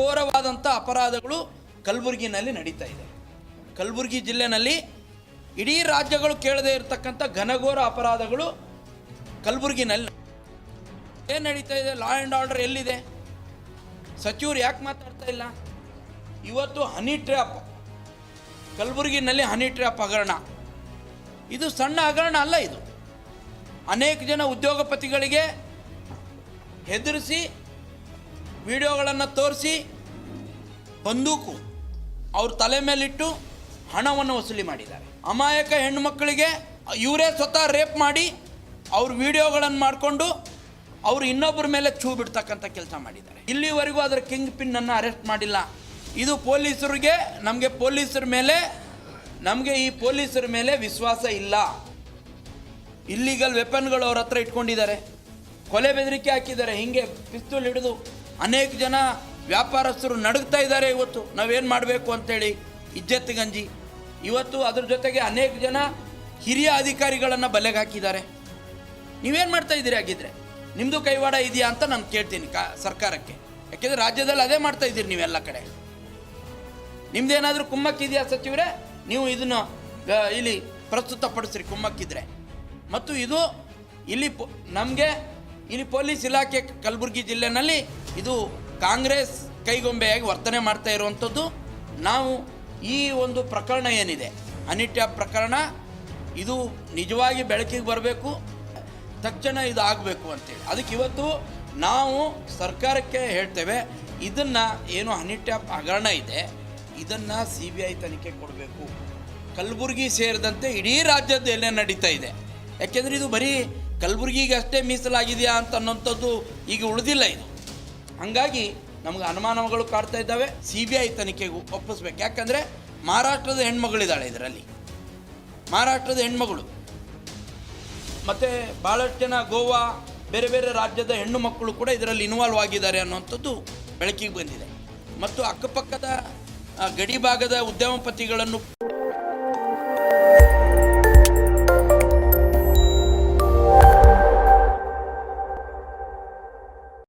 ಘೋರವಾದಂಥ ಅಪರಾಧಗಳು ಕಲಬುರಗಿನಲ್ಲಿ ನಡೀತಾ ಇದೆ. ಕಲಬುರಗಿ ಜಿಲ್ಲೆನಲ್ಲಿ ಇಡೀ ರಾಜ್ಯಗಳು ಕೇಳದೇ ಇರತಕ್ಕಂಥ ಘನಘೋರ ಅಪರಾಧಗಳು ಕಲಬುರಗಿನಲ್ಲಿ ಏನು ನಡೀತಾ ಇದೆ? ಲಾ ಆ್ಯಂಡ್ ಆರ್ಡರ್ ಎಲ್ಲಿದೆ? ಸಚಿವರು ಯಾಕೆ ಮಾತಾಡ್ತಾ ಇಲ್ಲ? ಇವತ್ತು ಹನಿ ಟ್ರ್ಯಾಪ್. ಕಲಬುರಗಿನಲ್ಲಿ ಹನಿ ಟ್ರ್ಯಾಪ್ ಹಗರಣ. ಇದು ಸಣ್ಣ ಹಗರಣ ಅಲ್ಲ ಇದು. ಅನೇಕ ಜನ ಉದ್ಯೋಗಪತಿಗಳಿಗೆ ಹೆದರಿಸಿ ವಿಡಿಯೋಗಳನ್ನು ತೋರಿಸಿ ಬಂದೂಕು ಅವ್ರ ತಲೆ ಮೇಲಿಟ್ಟು ಹಣವನ್ನು ವಸೂಲಿ ಮಾಡಿದ್ದಾರೆ. ಅಮಾಯಕ ಹೆಣ್ಣು ಮಕ್ಕಳಿಗೆ ಇವರೇ ಸ್ವತಃ ರೇಪ್ ಮಾಡಿ ಅವ್ರ ವಿಡಿಯೋಗಳನ್ನು ಮಾಡಿಕೊಂಡು ಅವರು ಇನ್ನೊಬ್ಬರ ಮೇಲೆ ಛೂ ಬಿಡ್ತಕ್ಕಂಥ ಕೆಲಸ ಮಾಡಿದ್ದಾರೆ. ಇಲ್ಲಿವರೆಗೂ ಅದರ ಕಿಂಗ್ ಪಿನ್ನನ್ನು ಅರೆಸ್ಟ್ ಮಾಡಿಲ್ಲ. ಇದು ಪೊಲೀಸರಿಗೆ, ನಮಗೆ ಪೊಲೀಸರ ಮೇಲೆ, ನಮಗೆ ಈ ಪೊಲೀಸರ ಮೇಲೆ ವಿಶ್ವಾಸ ಇಲ್ಲ. ಇಲ್ಲಿಗಲ್ ವೆಪನ್ಗಳು ಅವ್ರ ಹತ್ರ ಇಟ್ಕೊಂಡಿದ್ದಾರೆ. ಕೊಲೆ ಬೆದರಿಕೆ ಹಾಕಿದ್ದಾರೆ. ಹಿಂಗೆ ಪಿಸ್ತೂಲ್ ಹಿಡಿದು ಅನೇಕ ಜನ ವ್ಯಾಪಾರಸ್ಥರು ನಡುಗ್ತಾ ಇದ್ದಾರೆ ಇವತ್ತು. ನಾವೇನು ಮಾಡಬೇಕು ಅಂತೇಳಿ. ಇಜ್ಜತ್ ಗಂಜಿ. ಇವತ್ತು ಅದ್ರ ಜೊತೆಗೆ ಅನೇಕ ಜನ ಹಿರಿಯ ಅಧಿಕಾರಿಗಳನ್ನು ಬಲೆಗೆ ಹಾಕಿದ್ದಾರೆ. ನೀವೇನು ಮಾಡ್ತಾ ಇದ್ದೀರಿ ಹಾಗಿದ್ರೆ? ನಿಮ್ಮದು ಕೈವಾಡ ಇದೆಯಾ ಅಂತ ನಾನು ಕೇಳ್ತೀನಿ ಕಾ, ಸರ್ಕಾರಕ್ಕೆ. ಯಾಕೆಂದರೆ ರಾಜ್ಯದಲ್ಲಿ ಅದೇ ಮಾಡ್ತಾ ಇದ್ದೀರಿ ನೀವೆಲ್ಲ ಕಡೆ. ನಿಮ್ದೇನಾದರೂ ಕುಮ್ಮಕ್ಕಿದೆಯಾ ಸಚಿವರೇ? ನೀವು ಇದನ್ನು ಇಲ್ಲಿ ಇಲ್ಲಿ ಪ್ರಸ್ತುತಪಡಿಸ್ರಿ ಕುಮ್ಮಕ್ಕಿದ್ರೆ. ಮತ್ತು ಇದು ಇಲ್ಲಿ ನಮಗೆ ಇಲ್ಲಿ ಪೊಲೀಸ್ ಇಲಾಖೆ, ಕಲಬುರಗಿ ಜಿಲ್ಲೆನಲ್ಲಿ ಇದು ಕಾಂಗ್ರೆಸ್ ಕೈಗೊಂಬೆಯಾಗಿ ವರ್ತನೆ ಮಾಡ್ತಾ ಇರುವಂಥದ್ದು. ನಾವು ಈ ಒಂದು ಪ್ರಕರಣ ಏನಿದೆ? ಅನಿಟ್ಯ ಪ್ರಕರಣ. ಇದು ನಿಜವಾಗಿ ಬೆಳಕಿಗೆ ಬರಬೇಕು. ತಕ್ಷಣ ಇದು ಆಗಬೇಕು ಅಂತೇಳಿ. ಅದಕ್ಕೆ ಇವತ್ತು ನಾವು ಸರ್ಕಾರಕ್ಕೆ ಹೇಳ್ತೇವೆ, ಇದನ್ನು ಏನು ಅನಿಟ್ಯ ಹಗರಣ ಇದೆ, ಇದನ್ನು ಸಿ ಬಿ ಐ ತನಿಖೆ ಕೊಡಬೇಕು. ಕಲಬುರಗಿ ಸೇರಿದಂತೆ ಇಡೀ ರಾಜ್ಯದ ಎಲ್ಲೇ ನಡೀತಾ ಇದೆ. ಯಾಕೆಂದರೆ ಇದು ಬರೀ ಕಲಬುರಗಿಗೆ ಅಷ್ಟೇ ಮೀಸಲಾಗಿದೆಯಾ ಅಂತ ಅನ್ನೋಂಥದ್ದು ಈಗ ಉಳಿದಿಲ್ಲ ಇದು. ಹಾಗಾಗಿ ನಮಗೆ ಅನುಮಾನಗಳು ಕಾಡ್ತಾ ಇದ್ದಾವೆ. ಸಿ ಬಿ ಐ ತನಿಖೆಗೂ ಒಪ್ಪಿಸ್ಬೇಕು. ಯಾಕಂದರೆ ಮಹಾರಾಷ್ಟ್ರದ ಹೆಣ್ಮಗಳಿದ್ದಾಳೆ ಇದರಲ್ಲಿ. ಮಹಾರಾಷ್ಟ್ರದ ಹೆಣ್ಮಗಳು. ಮತ್ತು ಭಾಳಷ್ಟು ಜನ ಗೋವಾ, ಬೇರೆ ಬೇರೆ ರಾಜ್ಯದ ಹೆಣ್ಣು ಮಕ್ಕಳು ಕೂಡ ಇದರಲ್ಲಿ ಇನ್ವಾಲ್ವ್ ಆಗಿದ್ದಾರೆ ಅನ್ನುವಂಥದ್ದು ಬೆಳಕಿಗೆ ಬಂದಿದೆ. ಮತ್ತು ಅಕ್ಕಪಕ್ಕದ ಗಡಿ ಭಾಗದ ಉದ್ಯಮಪತಿಗಳನ್ನು